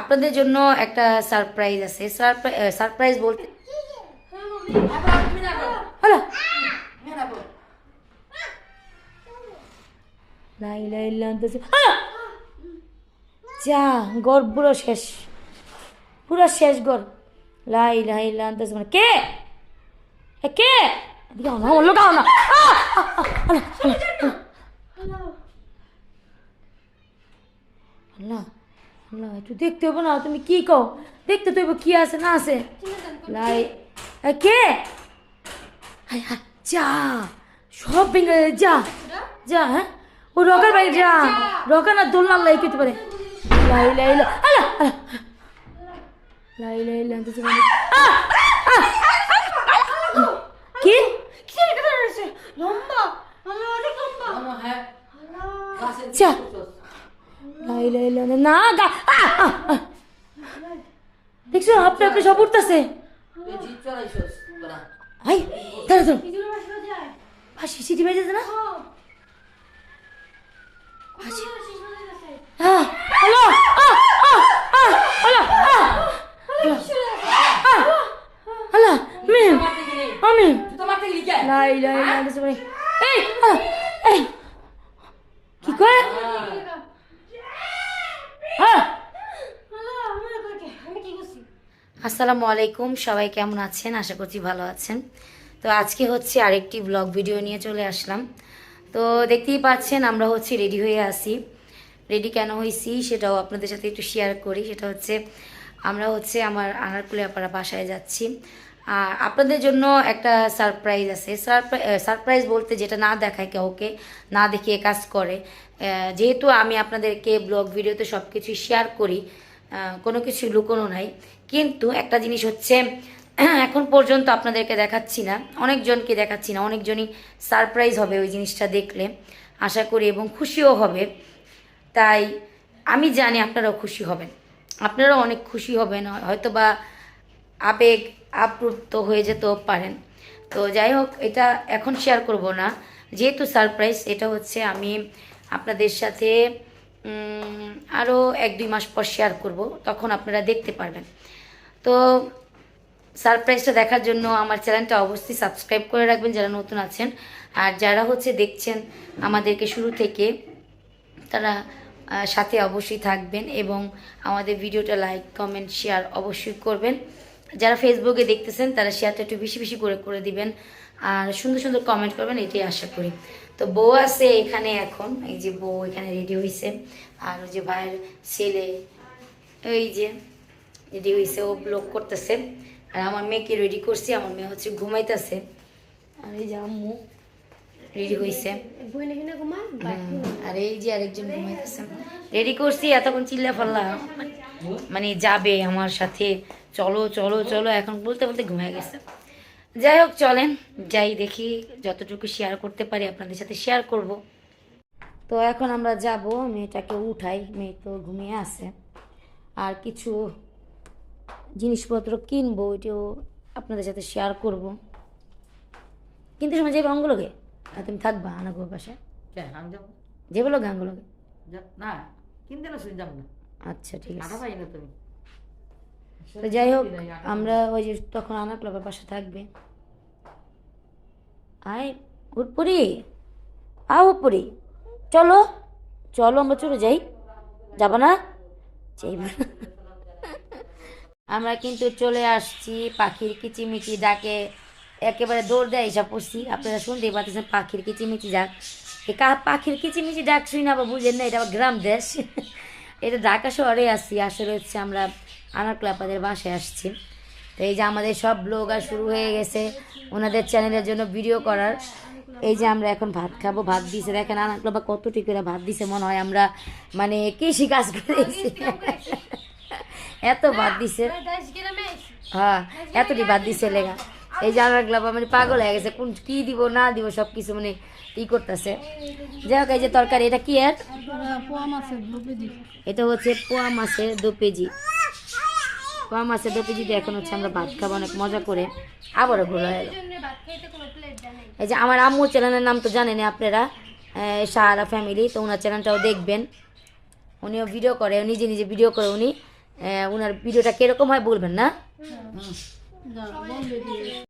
আপনাদের জন্য একটা সারপ্রাইজ আছে। সারপ্রাইজ বলতে যা গড় পুরো শেষ। পুরো শেষ গড় লাই লাই লান্তাছে মানে। কে? কে? এদিকে না না। আল্লাহ দেখতে হবে না তুমি কি কও? দেখতে তো কি আছে না আছে। লাই কে? যা সব ভেঙে যা। যা হ্যাঁ? ও রকার বাড়ি যা। রকার না দোলনা লাই করতে পারে। লাই লাই লাই আলা আলা। লাই লাই তো কি? যা। লাই লাই লাই না গা আ, আ, আ। দেখছ আপনি আপনি সব উঠতেছে। আই দাঁড়া দাঁড়া। ফাঁসি সিটি বেজেছে না? আহ, আহ, হ্যালো আহ, হ্যালো মিম আমি লাই লাই লাই দিছে ভাই এই আহ, এই কি কয় হ্যাঁ আসসালামু আলাইকুম, সবাই কেমন আছেন? আশা করছি ভালো আছেন। তো আজকে হচ্ছে আরেকটি ব্লগ ভিডিও নিয়ে চলে আসলাম। তো দেখতেই পাচ্ছেন, আমরা হচ্ছে রেডি হয়ে আসি রেডি কেন হয়েছি সেটাও আপনাদের সাথে একটু শেয়ার করি। সেটা হচ্ছে, আমরা হচ্ছে আমার আনারকুলে আপারা বাসায় যাচ্ছি। আর আপনাদের জন্য একটা সারপ্রাইজ আছে। সারপ্রাই সারপ্রাইজ বলতে যেটা না দেখায় কাউকে, না দেখিয়ে কাজ করে। যেহেতু আমি আপনাদেরকে ব্লগ ভিডিওতে সব কিছুই শেয়ার করি কোনো কিছু লুকোনো নাই। কিন্তু একটা জিনিস হচ্ছে, এখন পর্যন্ত আপনাদেরকে দেখাচ্ছি না, অনেকজনকে দেখাচ্ছি না, অনেকজনই সারপ্রাইজ হবে ওই জিনিসটা দেখলে, আশা করি, এবং খুশিও হবে। তাই আমি জানি আপনারাও খুশি হবেন। আপনারাও অনেক খুশি হবেন হয়তো বা আবেগ আপ্লুত হয়ে যেতেও পারেন। তো যাই হোক, এটা এখন শেয়ার করব না। যেহেতু সারপ্রাইজ এটা হচ্ছে আমি আপনাদের সাথে আরও এক দুই মাস পর শেয়ার করব, তখন আপনারা দেখতে পারবেন। তো সারপ্রাইজটা দেখার জন্য আমার চ্যানেলটা অবশ্যই সাবস্ক্রাইব করে রাখবেন যারা নতুন আছেন। আর যারা হচ্ছে দেখছেন আমাদেরকে শুরু থেকে, তারা সাথে অবশ্যই থাকবেন এবং আমাদের ভিডিওটা লাইক কমেন্ট শেয়ার অবশ্যই করবেন। যারা ফেসবুকে দেখতেছেন, তারা শেয়ারটা একটু বেশি বেশি করে করে দিবেন। আর সুন্দর সুন্দর কমেন্ট করবেন, এটাই আশা করি। তো বউ আছে এখানে এখন, এই যে বউ এখানে রেডি হয়েছে আর ওই যে ভাইয়ের ছেলে, এই যে রেডি হয়েছে ও ব্লগ করতেছে। আর আমার মেয়েকে রেডি করছি, আমার মেয়ে হচ্ছে ঘুমাইতেছে। আর এই যে আম্মু রেডি হয়েছে আর এই যে আরেকজন ঘুমাইতেছে। রেডি করছি, এতক্ষণ চিল্লা ফাল্লা মানে যাবে আমার সাথে। চলো চলো চলো এখন বলতে বলতে ঘুমিয়ে গেছে। যাই হোক চলেন যাই দেখি যতটুকু শেয়ার করতে পারি আপনাদের সাথে শেয়ার করব। তো এখন আমরা যাব মেয়েটাকে উঠাই মেয়ে তো ঘুমিয়ে আছে। আর কিছু জিনিসপত্র কিনবো এটাও আপনাদের সাথে শেয়ার করব। কিনতে সময় যাবে অঙ্গলকে আর তুমি থাকবা আনাগোর পাশে যে বলো গাঙ্গুলোকে না কিনতে না শুনে যাব না। আচ্ছা ঠিক আছে। তুমি। তো যাই হোক আমরা ওই যে তখন আনা ক্লাবের পাশে থাকবে। আয় উঠপুরি আ উঠপুরি চলো চলো আমরা চলে যাই। যাব না? যাইব আমরা কিন্তু চলে আসছি পাখির কিচিমিচি ডাকে। একেবারে দৌড় দেয় এসব পড়ছি আপনারা শুনতেই পাচ্ছেন পাখির কিচিমিচি ডাক। এই কা পাখির কিচিমিচি ডাক শুই না আবার বুঝেন না এটা আবার গ্রাম দেশ। এটা ঢাকা শহরে আসছি আসলে হচ্ছে আমরা আনার ক্লাবাদের বাসায় আসছি। তো এই যে আমাদের সব ব্লগার শুরু হয়ে গেছে। ওনাদের চ্যানেলের জন্য ভিডিও করার। এই যে আমরা এখন ভাত খাব ভাত দিছে। দেখেন আনার ক্লাবা কতটি করে ভাত দিছে মনে হয় আমরা মানে কৃষি কাজ করে এত ভাত দিছে। হ্যাঁ এতটি ভাত দিছে লেগা। এই যে আমার গ্লাবা মানে পাগল হয়ে গেছে। কোন কি দিব না দিব সব কিছু মানে ই করতেছে। যাই হোক এই যে তরকারি এটা কি এর? এটা হচ্ছে পোয়া মাছের দু পেজি পোয়া মাছের দু পেজি এখন হচ্ছে আমরা ভাত খাব, অনেক মজা করে। আবারও ঘুরে এলো। এই যে আমার আম্মু চ্যানেলের নাম তো জানেন আপনারা সারা ফ্যামিলি তো ওনার চ্যানেলটাও দেখবেন। উনিও ভিডিও করে, নিজে নিজে ভিডিও করে উনি ওনার ভিডিওটা কীরকম হয় বলবেন না?